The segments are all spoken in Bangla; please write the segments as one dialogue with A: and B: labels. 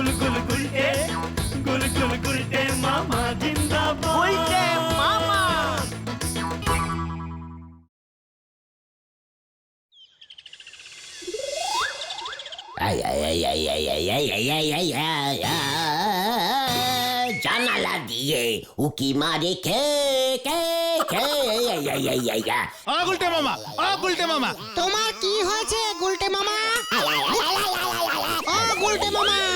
A: গুল গুল গুলটে গুল গুল গুলটে মামা জিন্দাবাদ
B: উল্টে মামা
C: আই, আই, আই, আই, আই, আই, আই, আই, আই, আই, আই, আই, জানালা দিয়ে উকি মারে কে কে কে আই, আই, আই, আই, আই, আই।
D: আ গুলটে মামা আ গুলটে মামা
E: তোমার কি হয়েছে গুলটে মামা ও গুলটে মামা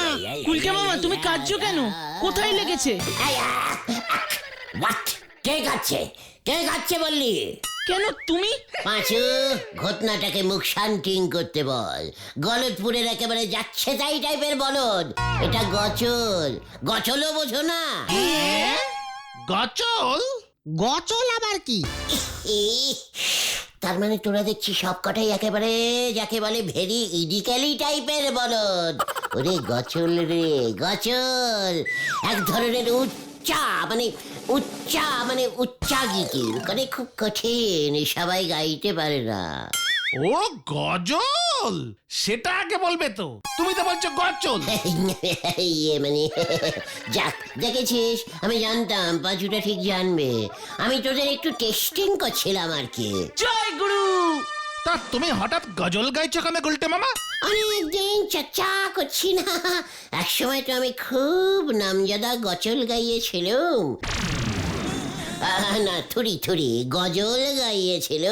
F: কুলকে মামা তুমি কাঁদছো কেন? কোথায় লেগেছে?
C: কে খাচ্ছে কে খাচ্ছে বললি?
F: কেন তুমি?
C: পাঁচু ঘটনাটাকে মুখ শান্তিং করতে বল। গলতপুরের একেবারে যাচ্ছে তাই টাইপের বলদ। এটা গচল। গচলও বোঝো না।
D: গচল?
E: গচল আবার কি?
C: তার মানে তোরা দেখছি সব কটাই একেবারে যাকে বলে ভেরি ইডিক্যালি টাইপের বলদ। ওরে গছল রে গছল এক ধরনের উচ্চা মানে উচ্চা মানে উচ্চা গীতি মানে খুব কঠিন সবাই গাইতে পারে না।
D: ও গজল? সেটা আগে বলবে তো। তুমি তো বলছো গচল
C: ইয়ে মানে যাক দেখেছিস? আমি জানতাম পাঁচুটা ঠিক জানবে। আমি তোদের একটু টেস্টিং করছিলাম আর কি।
F: জয় গুরু!
D: তা তুমি হঠাৎ গজল গাইছো কেন গুলটে মামা?
C: অনেকদিন চর্চা করছি না। এক সময় তো আমি খুব নামজাদা গজল গাইয়েছিলাম। আহ, না থুরি থুরি গজল গাইয়েছিল।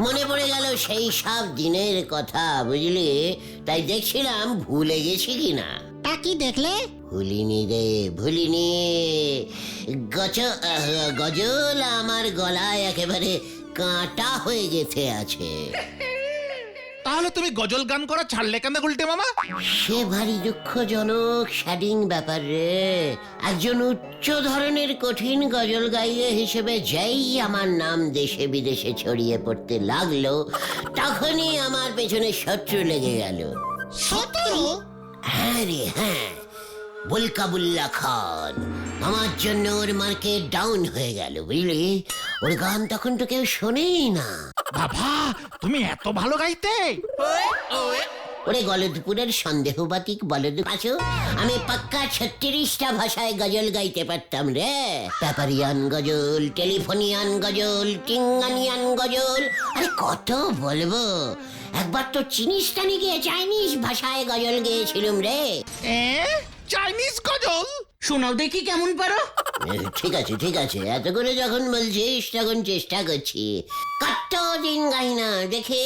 C: মনে পড়ে গেল সেই সব দিনের কথা বুঝলি? তাই দেখছিলাম ভুলে গেছি কিনা।
E: তা কি দেখলে?
C: ভুলিনি রে ভুলিনি। গজ আহ, গজল আমার গলায় একেবারে কাঁটা হয়ে গেছে আছে।
D: তাহলে তুমি গজল গান করা ছাড়লে কেন গুলটে মামা?
C: সে ভারী দুঃখজনক স্যাডিং ব্যাপার রে। একজন উচ্চ ধরনের কঠিন গজল গাইয়ে হিসেবে যেই আমার নাম দেশে বিদেশে ছড়িয়ে পড়তে লাগল তখনই আমার পেছনে শত্রু লেগে গেল।
E: শত্রু?
C: হ্যাঁ রে হ্যাঁ। বুলকাবুল্লা খান। আমার জন্য ওর মার্কেট ডাউন হয়ে গেল বুঝলি? ওর গান তখন তো কেউ শোনেই না।
D: বাবা তুমি এত ভালো গাইতে।
C: ওরে গলদপুরের সন্দেহবাতিক বলদ পাচু আমি পাক্কা ছত্রিশটা ভাষায় গজল গাইতে পারতাম রে। পেপারিয়ান গজল টেলিফোনিয়ান গজল টিঙ্গানিয়ান গজল আরে কত বলব। একবার তো চিনিস টানি গিয়ে চাইনিজ ভাষায় গজল গেয়েছিলাম রে।
D: চাইনিজ গজল
F: শোনাও দেখি কেমন পারো।
C: ঠিক আছে ঠিক আছে। এত করে যখন বলছিস তখন চেষ্টা করছি। কত দিন গাই না দেখে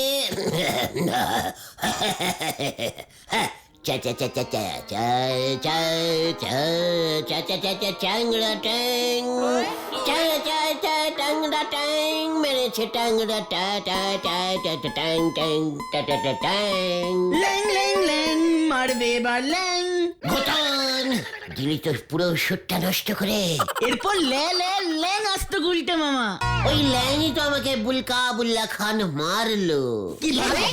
C: তো পুরো সুরটা নষ্ট করে
F: এরপর লে লে ল্যাং আস্ত গুলতে মামা
C: ওই ল্যাংই তো আমাকে বুলকা বুল্লা খান মারলো
F: কীভাবে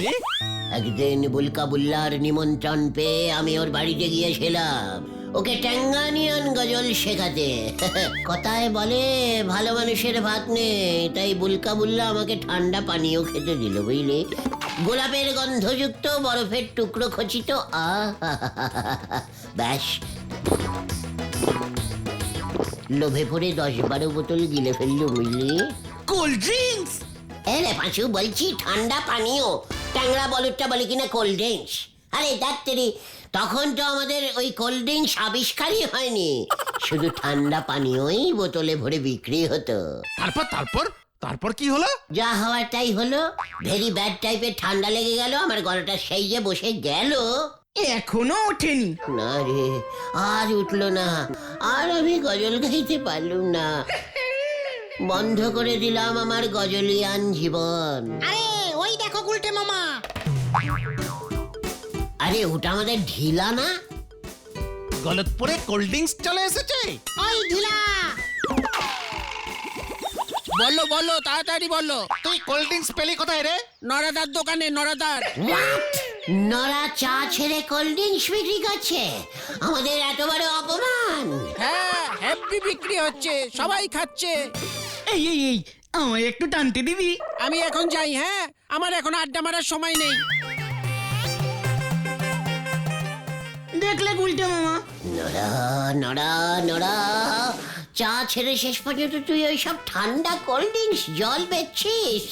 C: একদিন বুলকা বুল্লার নিমন্ত্রণ পে আমি ওর বাড়িতে গিয়েছিলাম। ওকে ট্যাঙ্গানিয়ান গজল শেখাতে। কথায় বলে ভালো মানুষের ভাত নেই তাই বুলকা বুল্লা আমাকে ঠান্ডা পানীয় খেতে দিল বুঝলি? গোলাপের গন্ধযুক্ত বরফের টুকরো খচিত আহ ব্যাস। লোভে পড়ে দশ বারো বোতল গিলে ফেলল বুঝলি?
F: কোল্ড ড্রিঙ্কস
C: এ রে পাঁচু বলছি ঠান্ডা পানীয়। ট্যাংরা বলুরটা বলে কিনা কোল্ড ড্রিঙ্কস আরে ডাক্তারি তখন তো আমাদের ওই কোল্ড ড্রিঙ্কস আবিষ্কারই হয়নি। শুধু ঠান্ডা পানীয়ই বোতলে ভরে বিক্রি হতো।
D: তারপর তারপর? তারপর কি হলো?
C: যা হওয়ার তাই হলো। ভেরি ব্যাড টাইপের ঠান্ডা লেগে গেল আমার গলাটা সেই যে বসে গেল।
F: এখনও ওঠেনি।
C: না রে আর উঠল না। আর আমি গজল গাইতে পারলুম না। বন্ধ করে দিলাম আমার গজলিয়ান জীবন।
E: আরে ওই দেখো গুলটে মামা।
C: আরে ওটা আমাদের ঢিলা না?
D: গলতপুরে কোল্ড ড্রিঙ্কস চলে এসেছে।
E: ওই ঢিলা।
F: বলল বলল তাড়াতাড়ি বলো।
D: তুই কোল্ড ড্রিঙ্কস পেলি কোথায় রে?
F: নরাদার দোকানে নরাদার।
C: নরা চা ছেড়ে কোল্ড ড্রিঙ্কস বিক্রি করছে? আমাদের এত বড় অপমান।
F: হ্যাঁ হ্যাপি বিক্রি হচ্ছে সবাই খাচ্ছে।
G: এই এই এই আমায় একটু টানতে দিবি?
F: আমি এখন যাই হ্যাঁ? আমার এখন আড্ডা মারার সময় নেই।
G: দেখলে গুলটে মামা।
C: নরা নরা নরা চা ছেড়ে শেষ পর্যন্ত তুই ওই সব ঠান্ডা কোল্ড ড্রিঙ্কস জল বেচছিস?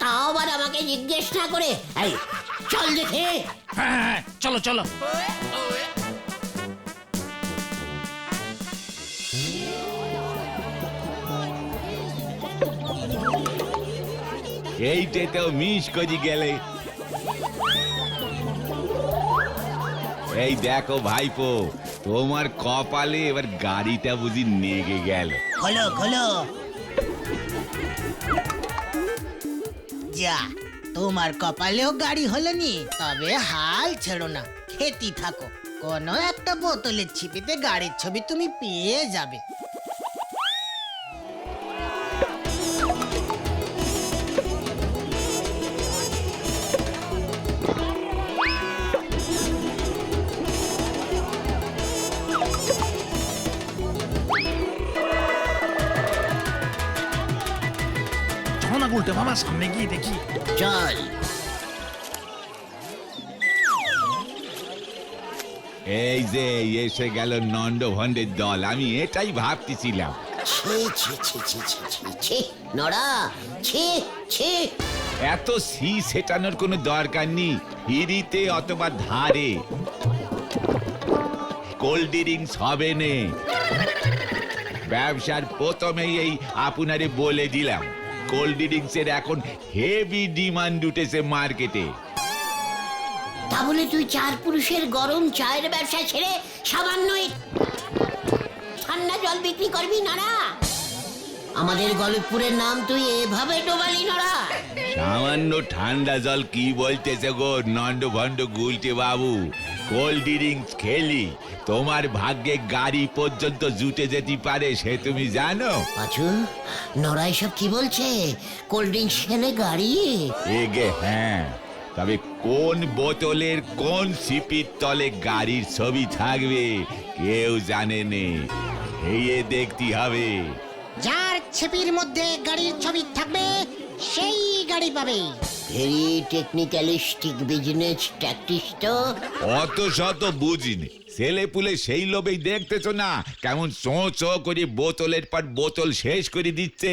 C: তাও আবার আমাকে জিজ্ঞেস না করে। এই চল দেখে।
D: হ্যাঁ হ্যাঁ, চলো চলো।
H: এইটা তো মিস করে গেলে। এই দেখো ভাইপো, তোমার কপালে এবার গাড়িটা বুঝি নেগে গেল।
E: খোলো খোলো। যা, তোমার কপালেও গাড়ি হলো নি তবে হাল ছেড়ো না, খেতি থাকো। কোনো একটা বোতলের ছিপিতে গাড়ির ছবি তুমি পেয়ে যাবে।
D: না সামনে গিয়ে দেখি
C: চল
H: এই যে এসে গেল নন্দ ভণ্ডের দল। আমি এটাই ভাবতেছিলাম।
C: ছি ছি ছি ছি ছি ছি ছি নরা ছি ছি।
H: এত সি সেটানোর কোনো দরকার নেই। হিরিতে অথবা ধারে। কোল্ড ড্রিঙ্কস হবে নে। ব্যবসার প্রথমেই এই আপনারে বলে দিলাম। কোল্ড ড্রিঙ্কসের এখন হেভি ডিমান্ড উঠেছে মার্কেটে
C: তা বলে তুই চার পুরুষের গরম চায়ের ব্যবসা ছেড়ে সামান্য ঠান্ডা জল বিক্রি করবি নরা আমাদের গলতপুরের নাম তুই এভাবে ডোবালি নরা
H: সামান্য ঠান্ডা জল কি বলতেছে গো নন্দ ভণ্ড গুলটে বাবু? কোল্ড ড্রিঙ্কস খেলি। তোমার ভাগ্যে গাড়ি পর্যন্ত জুটে যেতে পারে সে তুমি জানো?
C: পাচু নরা এসব কি বলছে? কোল্ড ড্রিঙ্কস খেলে গাড়ি?
H: এগে হ্যাঁ। তবে কোন বোতলের কোন সিপির তলে গাড়ির ছবি থাকবে কেউ জানে নে। এই দেখতে হবে।
E: যার ছিপির মধ্যে গাড়ির ছবি থাকবে সেই গাড়ি পাবে।
C: ভেরি টেকনিক্যালিস্টিক বিজনেস ট্যাকটিস তো।
H: অত শত বুঝিনি। ছেলে পুলে সেই লোভেই দেখতেছো না কেমন চো চো করে বোতলের পর বোতল শেষ করে দিচ্ছে।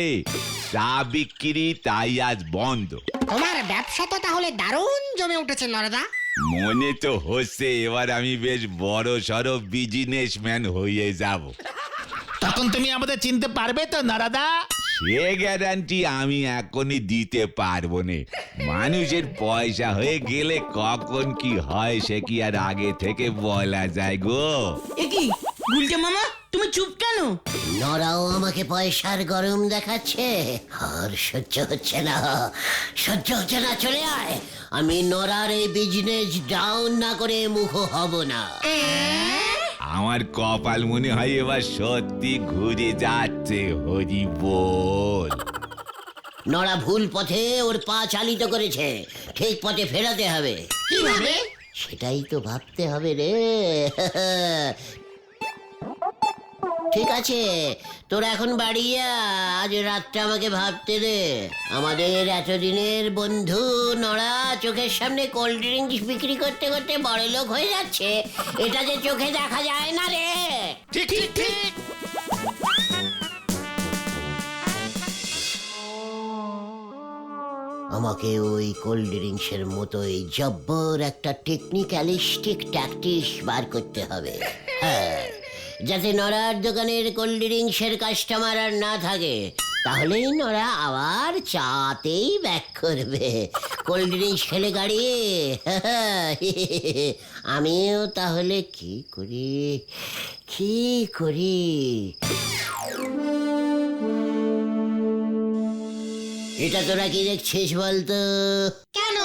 H: চা বিক্রি তাই আজ বন্ধ।
E: তোমার ব্যবসা তো তাহলে দারুণ জমে উঠেছে নরদা।
H: মনে তো হচ্ছে এবার আমি বেশ বড় সড়ো বিজনেসম্যান হয়ে যাব।
D: তখন তুমি আমাদের চিনতে পারবে তো নারাদা?
H: সে গ্যারান্টি আমি এখনই দিতে পারব না। মানুষের পয়সা হয়ে গেলে কখন কি হয় সে কি আর আগে থেকে বলা যায় গো।
G: এ কি গুলটে মামা তুমি চুপ কেন?
C: নরাও আমাকে পয়সার গরম দেখাচ্ছে। আর সহ্য হচ্ছে না সহ্য হচ্ছে না চলে আয়। আমি নরার এই বিজনেস ডাউন না করে মুখ হব না।
H: আমার কপাল মনে হয় এবার সত্যি ঘুরে যাচ্ছে হরি বল।
C: নড়া ভুল পথে ওর পা চালিত করেছে ঠিক পথে ফেরাতে হবে।
E: কীভাবে?
C: সেটাই তো ভাবতে হবে রে। ঠিক আছে তোর এখন বাড়ি যা আজ রাতটা আমাকে ভাবতে দে। আমাদের এতদিনের বন্ধু নড়া চোখের সামনে কোল্ড ড্রিঙ্কস বিক্রি করতে করতে বড় লোক হয়ে যাচ্ছে। এটা যে চোখে দেখা যায় না রে।
D: ঠিক ঠিক ঠিক।
C: আমাকে ওই কোল্ড ড্রিঙ্কসের মতোই জব্বর একটা টেকনিক্যালিস্টিক ট্যাকটিস বার করতে হবে। যাতে নড়ার দোকানের কোল্ড ড্রিঙ্কসের কাস্টমার আর না থাকে, তাহলেই নড়া আবার চাতেই ব্যাক করবে। কোল্ড ড্রিঙ্কস খেলে গাড়ি। আমিও তাহলে কি করি? কি করি? এটা তোরা কি দেখছিস বলতো?
E: কেন?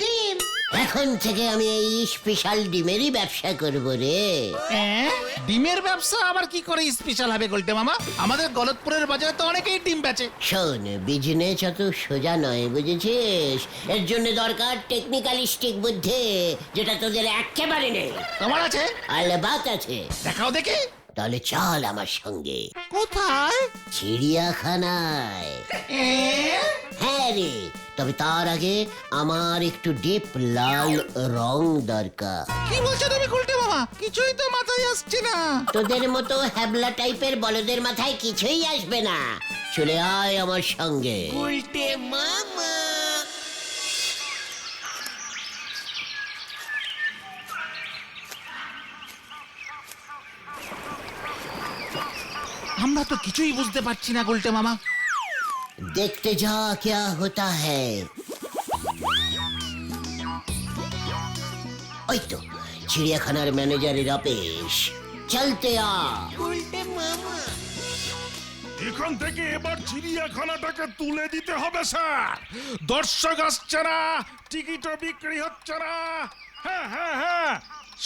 E: ডিম?
C: এখন থেকে আমি এই স্পেশাল ডিমেরই ব্যবসা করব রে।
G: হ্যাঁ
D: ডিমের ব্যবসা? আবার কি করে স্পেশাল হবে গোলটে মামা? আমাদের গলতপুরের বাজারে তো অনেকেই ডিম বেচে।
C: শোন বিজনেস অত সোজা নয় বুঝেছিস? এর জন্য দরকার টেকনিক্যালিস্টিক বুদ্ধি যেটা তোদের একেবারে নেই।
D: তোমার আছে?
C: আলবাত আছে।
D: দেখাও দেখি।
C: তাহলে চল আমার সঙ্গে।
D: কোথায়?
C: চিড়িয়াখানায়। হ্যাঁ রে তবে তার আগে আমার একটু ডিপ লাল রং দরকার।
D: কি বলছো তুমি মামা? কিছুই তো মাথায় আসছে না।
C: তোদের মতো হ্যাবলা টাইপের বলদের মাথায় কিছুই আসবে না। চলে আয় আমার সঙ্গে।
D: আমরা তো কিছুই বুঝতে পারছি না গোলটে মামা
C: देखते जा क्या होता है ওই তো চিড়িয়াখানার ম্যানেজারের অফিস চলতে আ
I: এখান থেকে এবার চিড়িয়াখানাটাকে তুলে দিতে হবে স্যার দর্শক আসছে না টিকিটও বিক্রি হচ্ছে না হ্যাঁ হ্যাঁ হ্যাঁ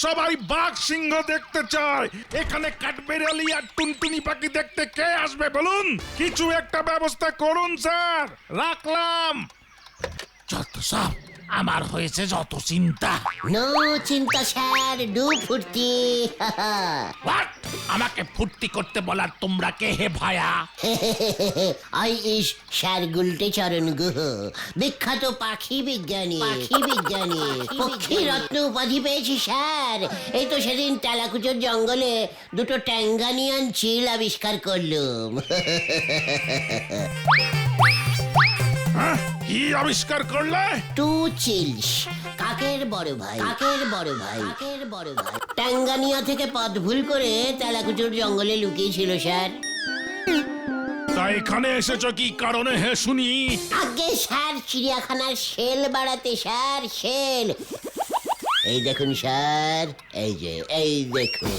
I: সবাই বাঘ সিংহ দেখতে চায়। এখানে কাঠবেড়ালি আর টুনটুনি পাখি দেখতে কে আসবে বলুন? কিছু একটা ব্যবস্থা করুন, স্যার। রাখলাম।
D: যত সব আমার হয়েছে যত চিন্তা।
C: নো চিন্তা স্যার ডু ফুর্তি।
D: What? আমাকে ফুর্তি করতে বলার তোমরা কে হে ভায়া?
C: আই ইস স্যার গুলটে চরণ গুহ। বিখ্যাত পাখি বিজ্ঞানী পাখি বিজ্ঞানী পক্ষী রত্ন উপাধি পেয়েছি স্যার। এই তো সেদিন টালাকুচোর জঙ্গলে দুটো ট্যাঙ্গানিয়ান চিল আবিষ্কার করলুম।
I: হ্যাঁ? কি আবিষ্কার করলে?
C: টু চিলস। কাকের বড় ভাই। কাকের বড় ভাই। কাকের বড় ভাই। ট্যাঙ্গানিয়া থেকে পথ ভুল করে তেলাকুচুর জঙ্গলে লুকিয়েছিল স্যার।
I: তা এখানে এসেছ কি কারণে হে শুনি?
C: আগে স্যার চিড়িয়াখানার সেল বাড়াতে স্যার সেল এই দেখুন স্যার। এই যে এই দেখুন।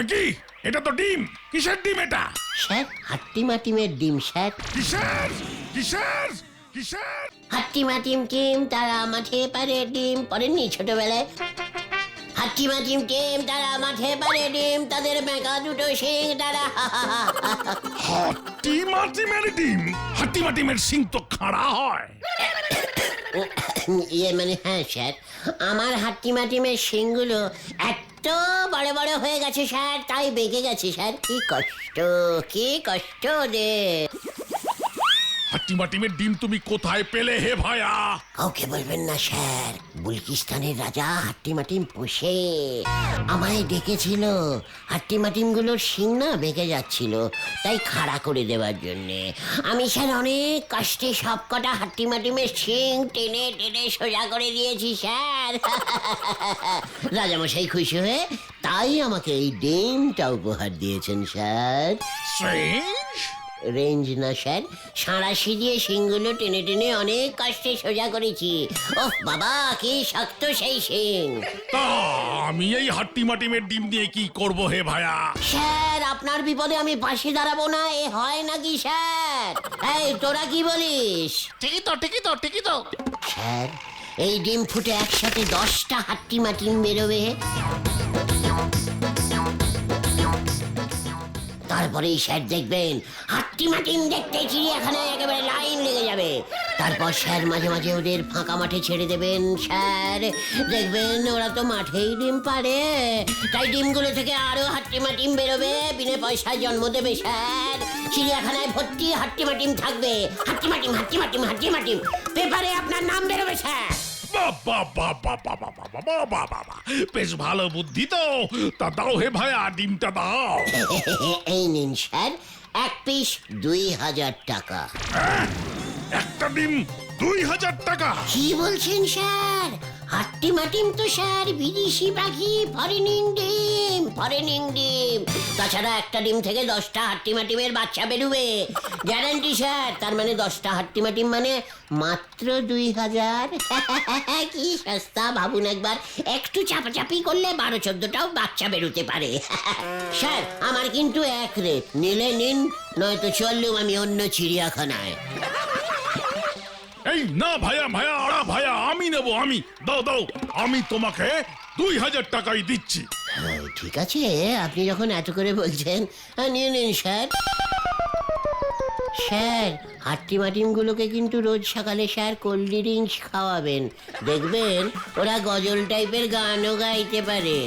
I: এ কি? এটা তো ডিম। কিসের ডিম এটা?
C: স্যার হাট্টিমা টিমের ডিম স্যার।
I: কিসের? কিসের? কিসের?
C: হাট্টিমা টিম টিম তারা মাঠে পারে ডিম পড়েননি ছোটবেলায়। হাট্টিমা টিম টিম তারা মাঠে পারে ডিম তাদের মেকা দুটো শিং তারা
I: হাতি মাটিমের ডিম হাতি মাটিমের সিং তো খাড়া হয়।
C: ইয়ে মানে হ্যাঁ স্যার আমার হাট্টিমা টিমের শিংগুলো এত বড় বড় হয়ে গেছে স্যার তাই বেঁকে গেছে স্যার। কি কষ্ট কি কষ্ট রে
I: হাতি মাটিমের ডিম তুমি কোথায় পেলে হে ভায়া?
C: কাউকে বলবেন না স্যার। বুলকিস্তানের রাজা হাট্টিমাটিম পোষে। আমায় ডেকেছিল। হাট্টিমাটিমগুলোর শিং না বেঁকে যাচ্ছিল তাই খাড়া করে দেওয়ার জন্যে। আমি স্যার অনেক কষ্টে সব কটা হাট্টিমাটিমের শিং টেনে টেনে সোজা করে দিয়েছি স্যার। রাজামশাই খুশি হয়ে তাই আমাকে এই ডিমটা উপহার দিয়েছেন স্যার।
I: Strange?
C: রেঞ্জ না স্যার? সাঁড়াশি দিয়ে শিংগুলো টেনে টেনে অনেক কষ্টে সোজা করেছি। ওহ বাবা কি শক্ত সেই শিং
I: তা আমি এই হাট্টি মাটিমের ডিম দিয়ে কি করব হে ভায়া?
C: স্যার আপনার বিপদে আমি পাশে দাঁড়াবো না এ হয় নাকি স্যার? এই তোরা কি বলিস?
D: ঠিকই তো ঠিকই তো ঠিকই তো।
C: স্যার এই ডিম ফুটে একসাথে দশটা হাট্টি মাটিম বেরোবে। তারপরেই স্যার দেখবেন হাট্টি মাটিম দেখতে চিড়িয়াখানায় একেবারে লাইন লেগে যাবে। তারপর স্যার মাঝে মাঝে ওদের ফাঁকা মাঠে ছেড়ে দেবেন, স্যার। দেখবেন ওরা তো মাঠেই ডিম পারে তাই ডিমগুলো থেকে আরও হাট্টি মাটিম বেরোবে, বিনা পয়সায় জন্ম দেবে স্যার। চিড়িয়াখানায় ভর্তি হাট্টি মাটিম থাকবে। হাট্টি মাটিম হাট্টি মাটিম হাট্টি মাটিম পেপারে আপনার নাম বেরোবে, স্যার।
I: বেশ ভালো বুদ্ধি তো তা দাও হে ভাই ডিমটা দাও
C: এই নিন স্যার এক পিস দুই হাজার টাকা
I: একটা ডিম দুই হাজার টাকা
C: কি বলছেন স্যার হাট্টি মাটিম তো স্যার বিদেশি পাখি ফরেন ডিম ফরেনিং ডিম তাছাড়া একটা ডিম থেকে দশটা হাট্টি মাটিমের বাচ্চা বেরোবে। Guarantee, sir. তার মানে দশটা হাট্টি মাটিম মানে মাত্র দুই হাজার। কি সস্তা, ভাবুন একবার। একটু চাপাচাপি করলে বারো চোদ্দটাও বাচ্চা বেরোতে পারে। স্যার, আমার কিন্তু এক রেট। নিলে নিন, নয়তো চললুম আমি অন্য চিড়িয়াখানায়।
I: এই না ভায়া ভায়া, আড়া ভায়া, আমি নেব, আমি। দাও দাও, আমি তোমাকে দুই হাজার টাকাই দিচ্ছি।
C: ঠিক আছে আপনি যখন এত করে বলছেন নিয়ে নিন স্যার। স্যার হাট্টি মাটিমগুলোকে কিন্তু রোজ সকালে স্যার কোল্ড ড্রিঙ্কস খাওয়াবেন। দেখবেন ওরা গজল টাইপের গানও গাইতে পারে।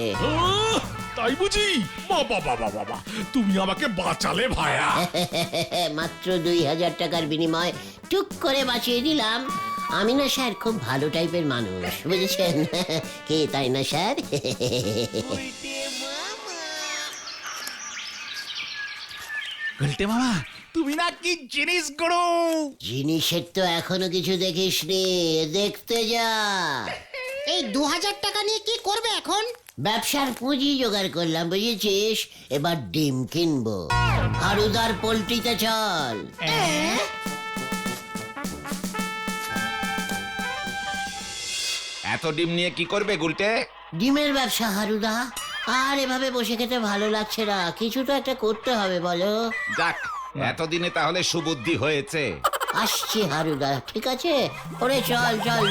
I: তাই বুঝি? বাবা বাবা বাবা তুমি আমাকে বাঁচালে ভায়া।
C: মাত্র দুই হাজার টাকার বিনিময় টুক করে বাঁচিয়ে দিলাম। আমি না স্যার খুব ভালো টাইপের মানুষ বুঝেছেন? কে তাই না স্যার?
D: গুলটে মামা তুমি না কি জিনিস করো
C: জিনিসের তো এখনও কিছু দেখিসনি দেখতে যা।
E: এই দু হাজার টাকা নিয়ে কি করবে এখন?
C: ব্যবসার পুঁজি জোগাড় করলাম বুঝেছিস? এবার ডিম কিনবো। হারুদার পোল্ট্রিতে চল।
H: এত ডিম নিয়ে কি করবে গুলটে?
C: ডিমের ব্যবসা হারুদা। আর এভাবে বসে খেতে ভালো লাগছে না। কিছু তো একটা করতে হবে বলো।
H: যাক এতদিনে তাহলে সুবুদ্ধি হয়েছে।
C: আসছি হারুদা। ঠিক আছে? ওরে চল চল।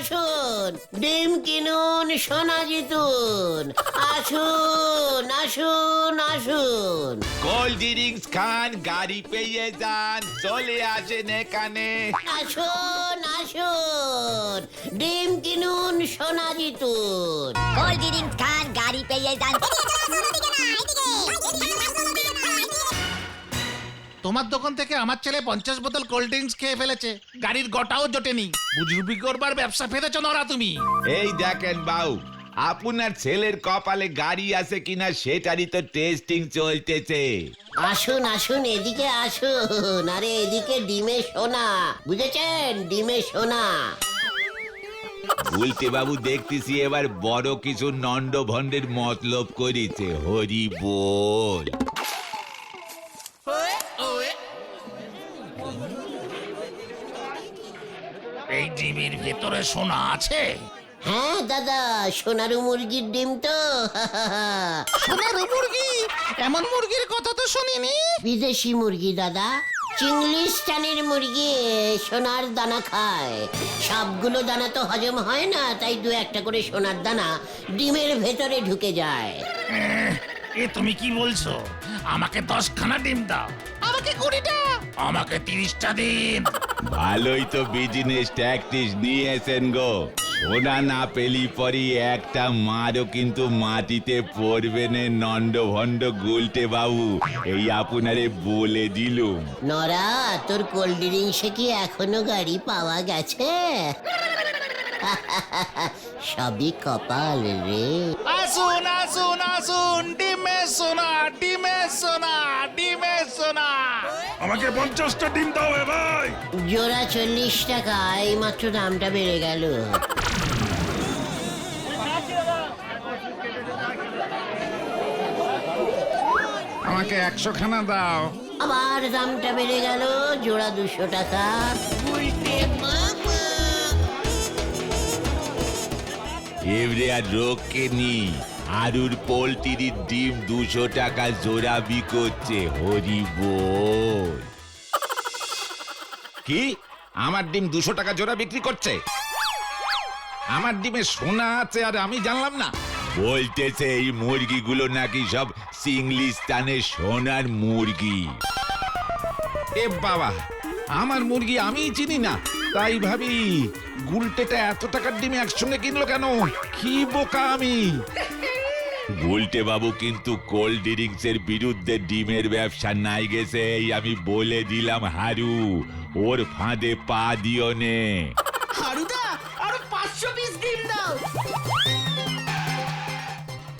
C: আসুন ডিম কিনুন সোনা জিতুন আসুন আসুন আসুন
H: কোল্ড ড্রিঙ্কস খান গাড়ি পেয়ে যান চলে আসেন এখানে
C: আসুন আসুন ডিম কিনুন সোনা জিতুন
B: কোল্ড ড্রিঙ্কস খান গাড়ি পেয়ে যান
D: তোমার দোকান থেকে আমার ছেলে পঞ্চাশ বোতল কোল্ড ড্রিঙ্কস খেয়ে ফেলেছে। গাড়ির গোটাও জোটেনি। বুজরুবি করবার ব্যবসা ফেলেছ নরা তুমি।
H: এই দেখেন বাউ আপনার ছেলের কপালে গাড়ি আছে কিনা সেটারই তো টেস্টিং চলতেছে।
C: আসুন আসুন এদিকে আসুন। আরে এদিকে ডিমে সোনা। বুঝেছেন? ডিমে সোনা।
H: উল্টে বাবু দেখতেছি এবার বড় কিছু নন্ড ভণ্ডের মতলব করেছে। হরি বল।
D: ভেতরে সোনা আছে?
C: হ্যাঁ দাদা সোনারু মুরগির ডিম তো।
D: সোনার মুরগি? এমন মুরগির কথা তো শুনিনি।
C: বিদেশি মুরগি দাদা। চিংলিস্টানের মুরগি সোনার দানা খায়। সবগুলো দানা তো হজম হয় না তাই দু একটা করে সোনার দানা ডিমের ভেতরে ঢুকে যায়।
D: এ তুমি কি বলছো? আমাকে দশখানা ডিম দাও। আমাকে কুড়িটা। আমাকে তিরিশটা দিন
H: ভালোই তো বিজনেস ট্যাকটিস নিয়েছেন গো। সোনা না পেলি পরি একটা মারও কিন্তু মাটিতে পড়বে নে নন্ড ভণ্ড গুলটে বাবু। এই আপনারে বলে দিলুম।
C: নরা তোর কোল্ড ড্রিঙ্কসে কি এখনও গাড়ি পাওয়া গেছে? সবই কপাল রে।
D: আসুন আসুন আসুন ডিমে সোনা ডিমে সোনা ডিমে সোনা।
I: আমাকে পঞ্চাশটা ডিম দাও এ ভাই।
C: জোড়া চল্লিশ টাকা এই মাত্র দামটা বেড়ে গেল।
I: আমাকে একশো খানা দাও।
C: আবার দামটা বেড়ে গেল জোড়া দুশো টাকা।
H: এবারে আর রোগকে নি আরুর পোলট্রির ডিম দুশো টাকা জোড়া বিকোচ্ছে, হরি বল। কি? আমার ডিম দুশো টাকা জোড়া বিক্রি করছে? আমার ডিমে সোনা আছে আর আমি জানলাম না। বলতেছে এই মুরগিগুলো নাকি সব সিংলিস্তানের সোনার মুরগি। এ বাবা, আমার মুরগি আমি চিনি না। তাই ভাবি, গুলটেটা এত টাকার ডিমে একসঙ্গে কিনলো কেন? কি বোকা আমি? গুলটে বাবু কিন্তু কোল্ড ড্রিঙ্কস এর বিরুদ্ধে ডিমের ব্যবসা নাই গেছে, এই আমি বলে দিলাম হারু। ওর ফাঁদে পা দিও নে।
G: হারুদা, আরও পাঁচশো পিস ডিম দাও।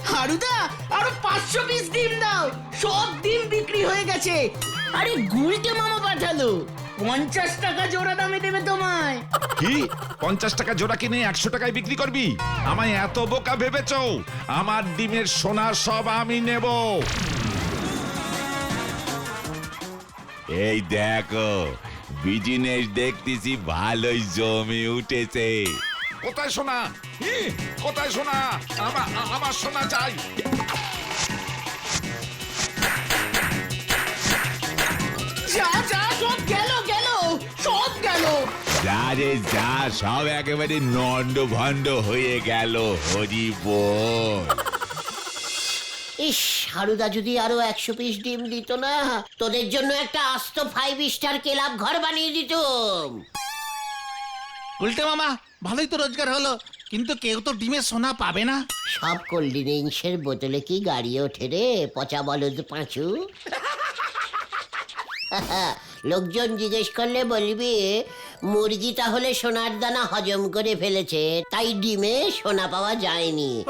G: হারুদা, আরও পাঁচশো পিস ডিম দাও। সব ডিম বিক্রি হয়ে গেছে। আরে গুলটে মামা পাঠালো। পঞ্চাশ টাকা জোড়া দামে দেবে তোমায়।
H: কি? পঞ্চাশ টাকা জোড়া কিনে একশো টাকায় বিক্রি করবি? আমায় এত বোকা ভেবেছ? আমার ডিমের সোনা সব আমি নেব। এই দেখো বিজনেস দেখতেছি ভালোই জমে উঠেছে। কোথায় সোনা? হি, কোথায় সোনা? আমার আমার সোনা চাই।
G: যা যা
H: আরে যা সব একেবারে নন্ড ভণ্ড হয়ে গেল হরি বল
C: ইস হারুদা যদি আরও একশো পিস ডিম দিত না তোদের জন্য একটা আস্ত ফাইভ স্টার ক্লাব ঘর বানিয়ে দিতুম।
D: উল্টে মামা ভালোই তো রোজগার হলো কিন্তু কেউ তো ডিমের সোনা পাবে না।
C: সব কোল্ড ড্রিঙ্কসের বোতলে কি গাড়ি ওঠে রে পচা বলদ পাঁচু? লোকজন জিজ্ঞেস করলে বলবি মুরগি তাহলে সোনার দানা হজম করে ফেলেছে তাই ডিমে সোনা পাওয়া যায়নি।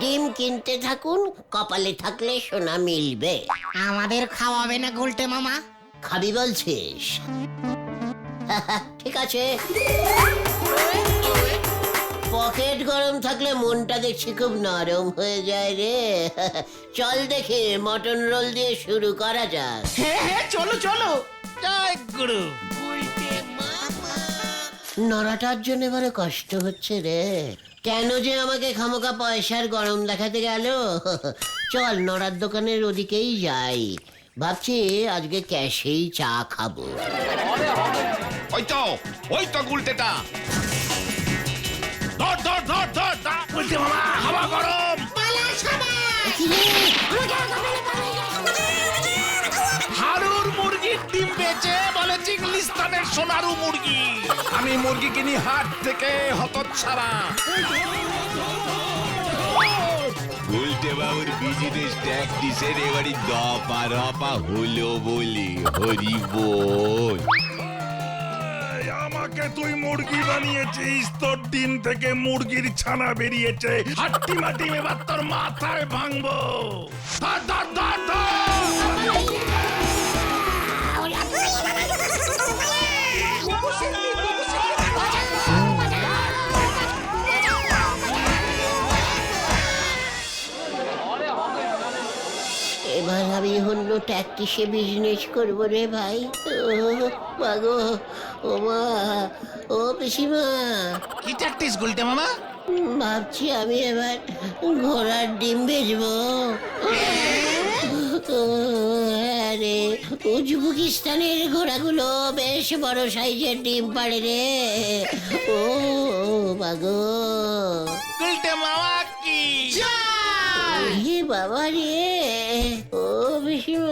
C: ডিম কিনতে থাকুন কপালে থাকলে সোনা মিলবে।
E: আমাদের খাওয়াবে না গুলটে মামা।
C: খাবি বলছিস? ঠিক আছে। পকেট গরম থাকলে মনটা দেখছি খুব নরম হয়ে যায় রে। চল দেখে মটন রোল দিয়ে শুরু করা যাক।
G: হ্যাঁ হ্যাঁ চলো চলো।
D: জয় গুরু।
C: নড়াটার জন্য এবারে কষ্ট হচ্ছে রে। কেন যে আমাকে খামোকা পয়সার গরম দেখাতে গেল? চল নড়ার দোকানের ওদিকেই যাই। ভাবছি আজকে ক্যাশেই চা খাব।
H: ওই তো ওই তো গুলটেটা
I: ধর ধর ধর ধর। বলতে মামা। হাওয়া গরম।
D: হারুর মুরগির ডিম বেচে বলে চিংলিস্তানের সোনারু মুরগি।
I: আমি মুরগি কিনি হাট থেকে হতচ্ছাড়া।
H: গুলটে বাবুর বিজনেস ট্যাকটিসের এবারে দপা রপা হলো বলে হরি বল।
I: আমাকে তুই মুরগি বানিয়েছিস, তোর দিন থেকে মুরগির ছানা বেরিয়েছে। হাট্টি মাটি এবার তোর মাথায় ভাঙবো। ধর।
C: এবার আমি হন্য ট্যাক্টিসে বিজনেস করব রে ভাই। ও মাগো ও মা ও পিসিমা।
D: কি ট্যাকটিস গুলটে মামা?
C: ভাবছি আমি এবার ঘোড়ার ডিম বেচবো। ও, হ্যাঁ রে উজবেকিস্তানের ঘোড়াগুলো বেশ বড় সাইজের ডিম পাড়ে রে। ও মাগো।
D: গুলটে মামা কি?
C: এ বাবা রে। ও বিষ্ণু